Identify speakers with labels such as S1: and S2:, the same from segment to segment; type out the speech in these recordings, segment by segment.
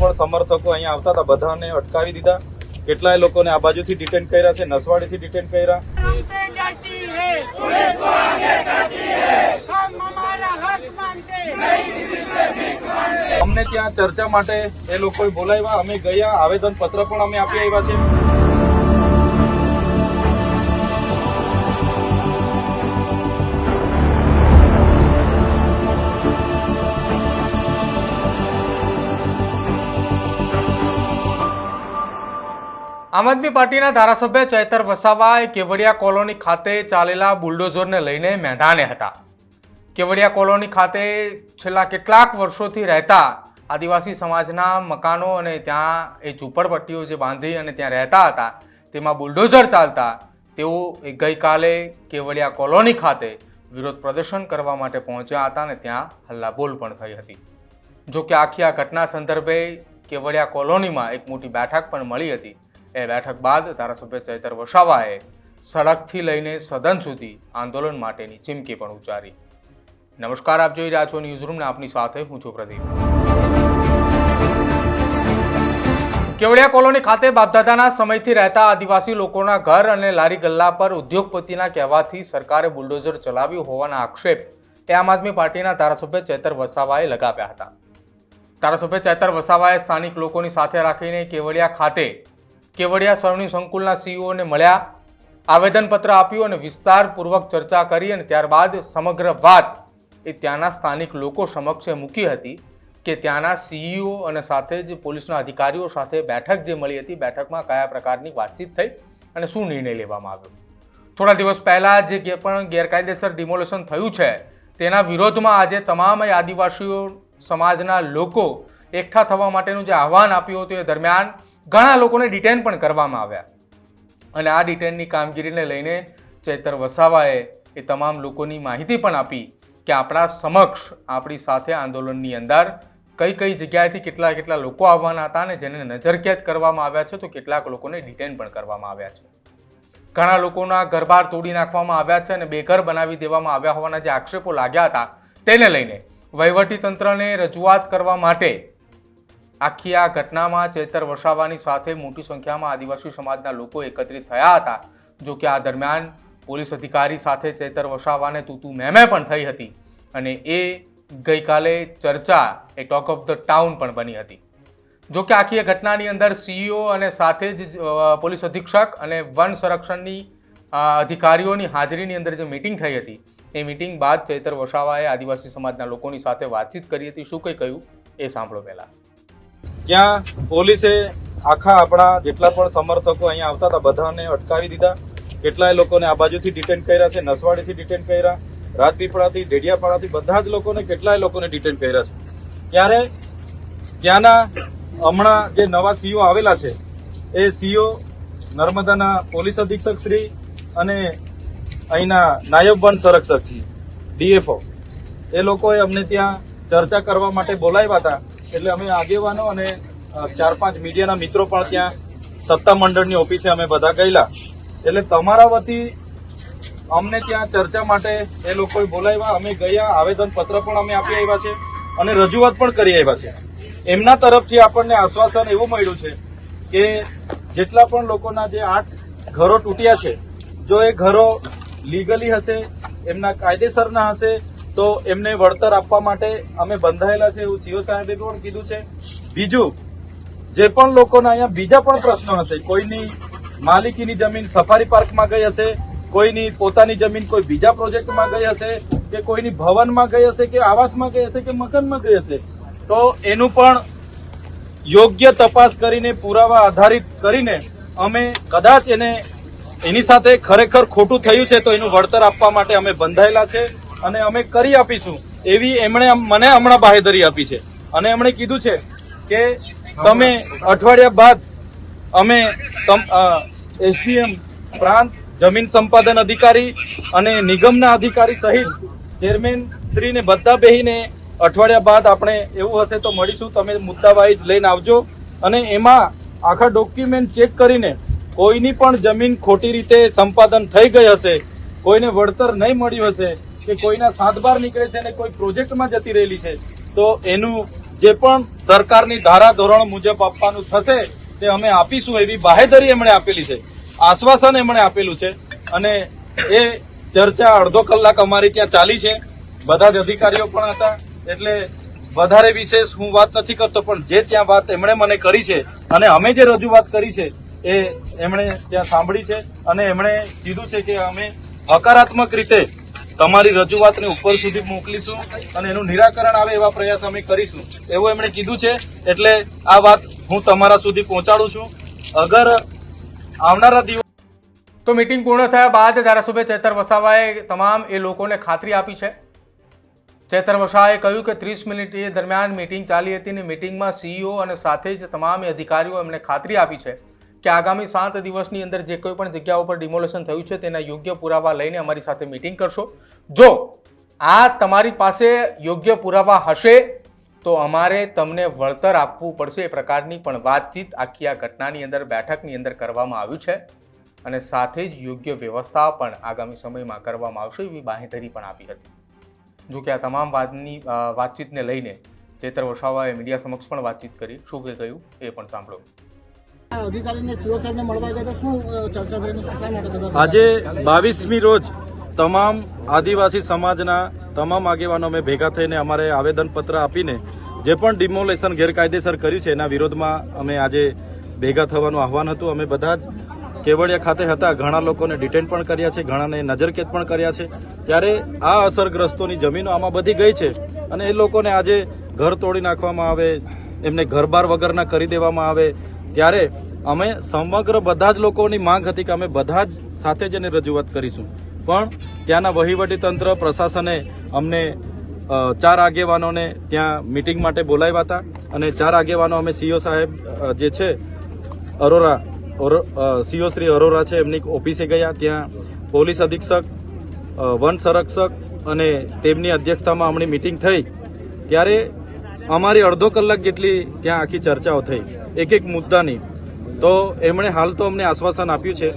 S1: પણ સમર્થકો અહીંયા આવતા હતા, બધાને અટકાવી દીધા. કેટલાય લોકોને આ બાજુથી ડિટેન કર્યા છે, નસવાડીથી ડિટેન કર્યા. અમને ત્યાં ચર્ચા માટે એ લોકોએ બોલાવ્યા, અમે ગયા આવેદન પત્ર પણ અમે આપી આવ્યા છીએ
S2: આમ આદમી પાર્ટીના ધારાસભ્ય ચૈતર વસાવાએ કેવડિયા કોલોની ખાતે ચાલેલા બુલડોઝરને લઈને મેદાને હતા. કેવડિયા કોલોની ખાતે છેલ્લા કેટલાક વર્ષોથી રહેતા આદિવાસી સમાજના મકાનો અને ત્યાં એ ઝૂંપડપટ્ટીઓ જે બાંધી અને ત્યાં રહેતા હતા, તેમાં બુલડોઝર ચાલતા તેઓ એ ગઈકાલે કેવડિયા કોલોની ખાતે વિરોધ પ્રદર્શન કરવા માટે પહોંચ્યા હતા અને ત્યાં હલ્લાબોલ પણ થઈ હતી. જો કે આખી આ ઘટના સંદર્ભે કેવડિયા કોલોનીમાં એક મોટી બેઠક પણ મળી હતી. એ બેઠક બાદ ધારાસભ્ય ચૈતર વસાવાએ સડકથી લઈને સદન સુધી આંદોલન માટેની ચીમકી પણ ઉચ્ચારી. નમસ્કાર, આપ જોઈ રહ્યા છો ન્યૂઝરૂમને આપની સાથે હું છું પ્રદીપ. કેવડિયા કોલોની ખાતે બાપદાદાના સમયથી રહેતા આદિવાસી લોકોના ઘર અને લારી ગલ્લા પર ઉદ્યોગપતિના કહેવાથી સરકારે બુલડોઝર ચલાવ્યું હોવાના આક્ષેપ એ આમ આદમી પાર્ટીના ધારાસભ્ય ચેતર વસાવાએ લગાવ્યા હતા. ધારાસભ્ય ચેતર વસાવાએ સ્થાનિક લોકોની સાથે રાખીને કેવડિયા ખાતે કેવડિયા સ્વામી સંકુલના સીઈઓને મળ્યા, આવેદનપત્ર આપ્યું અને વિસ્તારપૂર્વક ચર્ચા કરી અને ત્યારબાદ સમગ્ર વાત એ ત્યાંના સ્થાનિક લોકો સમક્ષ મૂકી હતી કે ત્યાંના સીઈઓ અને સાથે જ પોલીસના અધિકારીઓ સાથે બેઠક જે મળી હતી, બેઠકમાં કયા પ્રકારની વાતચીત થઈ અને શું નિર્ણય લેવામાં આવ્યો. થોડા દિવસ પહેલાં જે પણ ગેરકાયદેસર ડિમોલેશન થયું છે, તેના વિરોધમાં આજે તમામ આદિવાસીઓ, સમાજના લોકો એકઠા થવા માટેનું જે આહવાન આપ્યું હતું એ દરમિયાન ઘણા લોકોને ડિટેન પણ કરવામાં આવ્યા. અને આ ડિટેનની કામગીરીને લઈને ચેતર વસાવાએ એ તમામ લોકોની માહિતી પણ આપી કે આપણા સમક્ષ આપણી સાથે આંદોલનની અંદર કઈ કઈ જગ્યાએથી કેટલા કેટલા લોકો આવવાના હતા અને જેને નજરકેદ કરવામાં આવ્યા છે, તો કેટલાક લોકોને ડિટેન પણ કરવામાં આવ્યા છે. ઘણા લોકોના ઘરબાર તોડી નાખવામાં આવ્યા છે અને બેઘર બનાવી દેવામાં આવ્યા હોવાના જે આક્ષેપો લાગ્યા હતા, તેને લઈને વહીવટી તંત્રને રજૂઆત કરવા માટે આખી આ ઘટનામાં ચેતર વસાવાની સાથે મોટી સંખ્યામાં આદિવાસી સમાજના લોકો એકત્રિત થયા હતા. જો કે આ દરમિયાન પોલીસ અધિકારી સાથે ચેતર વસાવાને તૂતું મેમે પણ થઈ હતી અને એ ગઈકાલે ચર્ચા, એ ટોક ઓફ ધ ટાઉન પણ બની હતી. જો કે આખી એ ઘટનાની અંદર સીઈઓ અને સાથે જ પોલીસ અધિક્ષક અને વન સંરક્ષણની અધિકારીઓની હાજરીની અંદર જે મિટિંગ થઈ હતી, એ મિટિંગ બાદ ચૈતર વસાવાએ આદિવાસી સમાજના લોકોની સાથે વાતચીત કરી હતી. શું કંઈ કહ્યું? એ સાંભળો પહેલા.
S1: ત્યાં પોલીસે આખા આપણા જેટલા પણ સમર્થકો અહીંયા આવતા હતા, બધાને અટકાવી દીધા. કેટલાય લોકોને આ બાજુથી ડિટેન કર્યા છે, નસવાડીથી ડિટેન કર્યા, રાજપીપળાથી, ડેડિયાપાડાથી, બધા જ લોકોને કેટલાય લોકોને ડિટેન કર્યા છે. ત્યારે ત્યાંના હમણાં જે નવા સીઓ આવેલા છે, એ સીઓ નર્મદાના પોલીસ અધિક્ષક શ્રી અને અહીંના નાયબ વન સંરક્ષક શ્રી, ડીએફઓ. એ લોકોએ અમને ત્યાં ચર્ચા કરવા માટે બોલાવ્યા હતા. એટલે અમે આગેવાનો અને ચાર પાંચ મીડિયાના મિત્રો પણ ત્યાં સત્તા મંડળની ઓફિસે અમે બધા ગયેલા. એટલે તમારા વતી અમને ત્યાં ચર્ચા માટે એ લોકોએ બોલાવ્યા. અમે ગયા, આવેદન પત્ર પણ અમે આપી આવ્યા છે અને રજૂઆત પણ કરી આવ્યા છે. એમના તરફથી આપણને આશ્વાસન એવું મળ્યું છે કે જેટલા પણ લોકોના જે આઠ ઘરો તૂટ્યા છે, જો એ ઘરો લીગલી હશે, એમના કાયદેસરના હશે તો એમને વળતર આપવા માટે અમે બંધાયેલા છે એવું સીઓ સાહેબે પણ કીધું છે. બીજું, જે પણ લોકોના અહીંયા બીજા પણ પ્રશ્નો હશે, કોઈની માલિકીની જમીન સફારી પાર્કમાં ગઈ હશે, કોઈની પોતાની જમીન કોઈ બીજા પ્રોજેક્ટમાં ગઈ હશે, કે કોઈની ભવનમાં ગઈ હશે, કે આવાસમાં ગઈ હશે, કે મકાનમાં ગઈ હશે, તો એનું પણ યોગ્ય તપાસ કરીને, પુરાવા આધારિત કરીને અમે કદાચ એને એની સાથે ખરેખર ખોટું થયું છે, તો એનું વળતર આપવા માટે અમે બંધાયેલા છે. અને અમે કરી આપીશું. એવી એમણે મને હમણાં બાહેધરી આપી છે. અને એમણે કીધું છે કે તમે અઠવાડિયા બાદ અમે એસડીએમ પ્રાંત, જમીન સંપાદન અધિકારી અને નિગમના અધિકારી સહિત ચેરમેન શ્રીને બધા બેહીને અઠવાડિયા બાદ આપણે એવું હશે તો મળીશું. તમે મુદ્દાવાઇઝ લઈને આવજો. અને એમાં આખા ડોક્યુમેન્ટ ચેક કરીને કોઈની પણ જમીન ખોટી રીતે સંપાદન થઈ ગઈ હશે, કોઈને વળતર નહીં મળ્યું હશે કે કોઈના સાતબાર નીકળે છે અને કોઈ પ્રોજેક્ટમાં જતી રહેલી છે, તો એનું જે પણ સરકારની ધારા ધોરણ મુજબ આપવાનું થશે, તે અમે આપીશું એવી બાહેધરી એમણે આપેલી છે, આશ્વાસન એમણે આપેલું છે, અને એ ચર્ચા અડધો કલાક અમારી ત્યાં ચાલી છે. બધા જ અધિકારીઓ પણ હતા, એટલે વધારે વિશેષ હું વાત નથી કરતો, પણ જે ત્યાં વાત એમણે મને કરી છે, અને અમે જે રજૂઆત કરી છે, એ એમણે ત્યાં સાંભળી છે, અને એમણે કીધું છે કે અમે હકારાત્મક રીતે તમારી રજૂઆતને ઉપર સુધી મોકલીશું અને એનું નિરાકરણ આવે એવા પ્રયાસ અમે કરીશું. એવું એમણે કીધું છે, એટલે આ વાત હું તમારા સુધી પહોંચાડું છું. અગર આવનારા દિવસ
S2: તો મીટિંગ પૂર્ણ થયા બાદ ધારાસભ્ય ચેતર વસાવાએ તમામ એ લોકોને ખાતરી આપી છે. ચેતર વસાવાએ કહ્યું કે ત્રીસ મિનિટ એ દરમિયાન મીટિંગ ચાલી હતી અને મિટિંગમાં સીઈઓ અને સાથે જ તમામ અધિકારીઓ એમણે ખાતરી આપી છે. કે આગામી સાત દિવસની અંદર જે કોઈ પણ જગ્યાઓ ઉપર ડિમોલેશન થયું છે તેના યોગ્ય પુરાવા લઈને અમારી સાથે મીટિંગ કરશો. જો આ તમારી પાસે યોગ્ય પુરાવા હશે, તો અમારે તમને વળતર આપવું પડશે. એ પ્રકારની પણ વાતચીત આખી આ ઘટનાની અંદર, બેઠકની અંદર કરવામાં આવ્યું છે અને સાથે જ યોગ્ય વ્યવસ્થા પણ આગામી સમયમાં કરવામાં આવશે એવી બાંહેધરી પણ આપી હતી. જો કે આ તમામ વાતની વાતચીતને લઈને ચેતર વસાવાએ મીડિયા સમક્ષ પણ વાતચીત કરી. શું કે કહ્યું? એ પણ સાંભળો.
S1: આજે બાવીસમી રોજ તમામ આદિવાસી સમાજના તમામ આગેવાનો અમે ભેગા થઈને અમારે આવેદનપત્ર આપીને જે પણ ડિમોલેશન ગેરકાયદેસર કર્યું છે એના વિરોધમાં અમે આજે ભેગા થવાનું આહવાન હતું. અમે બધા જ કેવડિયા ખાતે હતા. ઘણા લોકોને ડિટેન પણ કર્યા છે, ઘણાને નજરકેદ પણ કર્યા છે. ત્યારે આ અસરગ્રસ્તોની જમીનો આમાં બધી ગઈ છે અને એ લોકોને આજે ઘર તોડી નાખવામાં આવે, એમને ઘરબાર વગરના કરી દેવામાં આવે ત્યારે અમે સમગ્ર બધા જ લોકોની માંગ હતી કે અમે બધા જ સાથે જ એને રજૂઆત કરીશું. પણ ત્યાંના વહીવટી તંત્ર, પ્રશાસને અમને ચાર આગેવાનોને ત્યાં મિટિંગ માટે બોલાવ્યા હતા અને ચાર આગેવાનો અમે સીઓ સાહેબ જે છે, અરોરા સીઓ શ્રી અરોરા છે, એમની ઓફિસે ગયા. ત્યાં પોલીસ અધિક્ષક વન સંરક્ષક અને તેમની અધ્યક્ષતામાં હમણાં મિટિંગ થઈ. ત્યારે અમારી અડધો કલાક જેટલી ત્યાં આખી ચર્ચાઓ થઈ. એક એક મુદ્દાની. તો એમણે હાલ તો અમને આશ્વાસન આપ્યું છે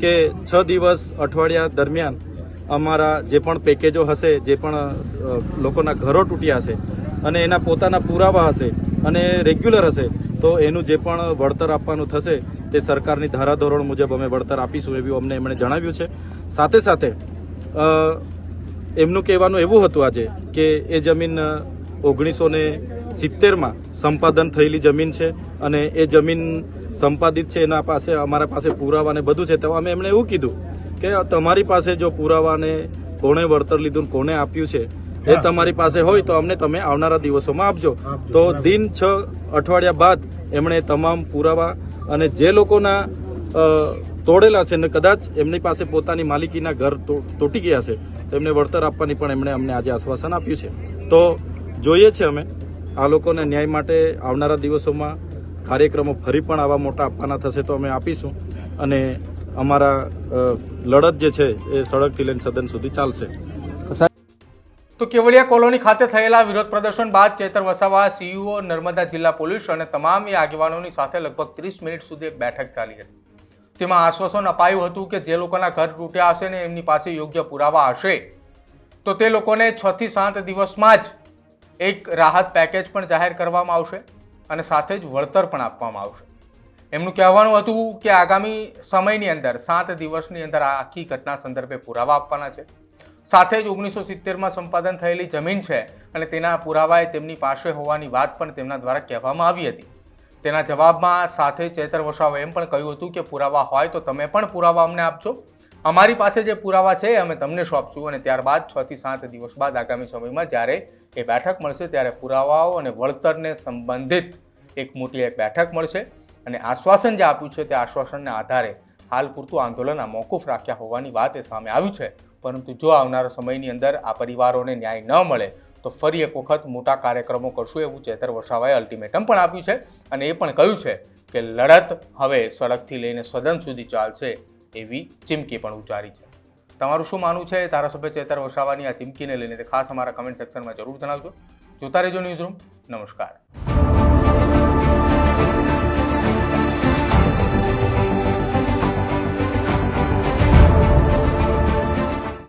S1: કે છ દિવસ અઠવાડિયા દરમિયાન અમારા જે પણ પેકેજો હશે, જે પણ લોકોના ઘરો તૂટ્યા હશે અને એના પોતાના પુરાવા હશે અને રેગ્યુલર હશે, તો એનું જે પણ વળતર આપવાનું થશે તે સરકારની ધારાધોરણ મુજબ અમે વળતર આપીશું એવું અમને એમણે જણાવ્યું છે. સાથે સાથે એમનું કહેવાનું એવું હતું આજે કે એ જમીન ઓગણીસો ને સિત્તેરમાં સંપાદન થયેલી જમીન છે અને એ જમીન સંપાદિત છે એના પાસે અમારા પાસે પુરાવા ને બધું છે. તો અમે એમણે એવું કીધું કે તમારી પાસે જો પુરાવાને કોણે વળતર લીધું ને કોણે આપ્યું છે એ તમારી પાસે હોય તો અમને તમે આવનારા દિવસોમાં આપજો. તો દિન છ અઠવાડિયા બાદ એમણે તમામ પુરાવા અને જે લોકોના તોડેલા છે ને કદાચ એમની પાસે પોતાની માલિકીના ઘર તૂટી ગયા છે તો એમને વળતર આપવાની પણ એમણે અમને આજે આશ્વાસન આપ્યું છે. તો જોઈએ છે અમે. આ લોકોને ન્યાય માટે આવનારા દિવસોમાં કાર્યક્રમો ફરી પણ આવા મોટા આપવાના થશે તો અમે આપીશું. અને અમારા લડત જે છે એ સડકથી લઈને સદન સુધી ચાલશે.
S2: તો કેવડિયા કોલોની ખાતે થયેલા વિરોધ પ્રદર્શન બાદ ચેતર વસાવા, સીઈઓ, નર્મદા જિલ્લા પોલીસ અને તમામ એ આગેવાનોની સાથે લગભગ ત્રીસ મિનિટ સુધી એક બેઠક ચાલી હતી. તેમાં આશ્વાસન અપાયું હતું કે જે લોકોના ઘર તૂટ્યા હશે ને એમની પાસે યોગ્ય પુરાવા હશે. તો તે લોકોને છ થી સાત દિવસમાં જ એક રાહત પેકેજ પણ જાહેર કરવામાં આવશે અને સાથે જ વળતર પણ આપવામાં આવશે. એમનું કહેવાનું હતું કે આગામી સમયની અંદર, સાત દિવસની અંદર આ આખી ઘટના સંદર્ભે પુરાવા આપવાના છે. સાથે જ ઓગણીસો સિત્તેરમાં સંપાદન થયેલી જમીન છે અને તેના પુરાવાએ તેમની પાસે હોવાની વાત પણ તેમના દ્વારા કહેવામાં આવી હતી. તેના જવાબમાં સાથે ચેતર વસાવે એમ પણ કહ્યું હતું કે પુરાવા હોય તો તમે પણ પુરાવા અમને આપજો. અમારી પાસે જે પુરાવા છે, અમે તમને સોંપશું અને ત્યારબાદ છ થી સાત દિવસ બાદ આગામી સમયમાં જ્યારે એ બેઠક મળશે, ત્યારે પુરાવાઓ અને વળતરને સંબંધિત એક મોટી એક બેઠક મળશે અને આશ્વાસન જે આપ્યું છે, તે આશ્વાસનના આધારે હાલ પૂરતું આંદોલન આ મોકૂફ રાખ્યા હોવાની વાત એ સામે આવ્યું છે. પરંતુ જો આવનારા સમયની અંદર આ પરિવારોને ન્યાય ન મળે, તો ફરી એક વખત મોટા કાર્યક્રમો કરશું એવું ચેતર વસાવાએ અલ્ટિમેટમ પણ આપ્યું છે અને એ પણ કહ્યું છે કે લડત હવે સડકથી લઈને સદન સુધી ચાલશે. એવી ચીમકી પણ ઉચ્ચારી છે. તમારું શું માનવું છે ધારાસભ્ય ચેતર વસાવાની આ ચીમકીને લઈને? ખાસ અમારા કમેન્ટ સેક્શનમાં જરૂર જણાવજો. જોતા રહેજો ન્યૂઝ રૂમ નમસ્કાર.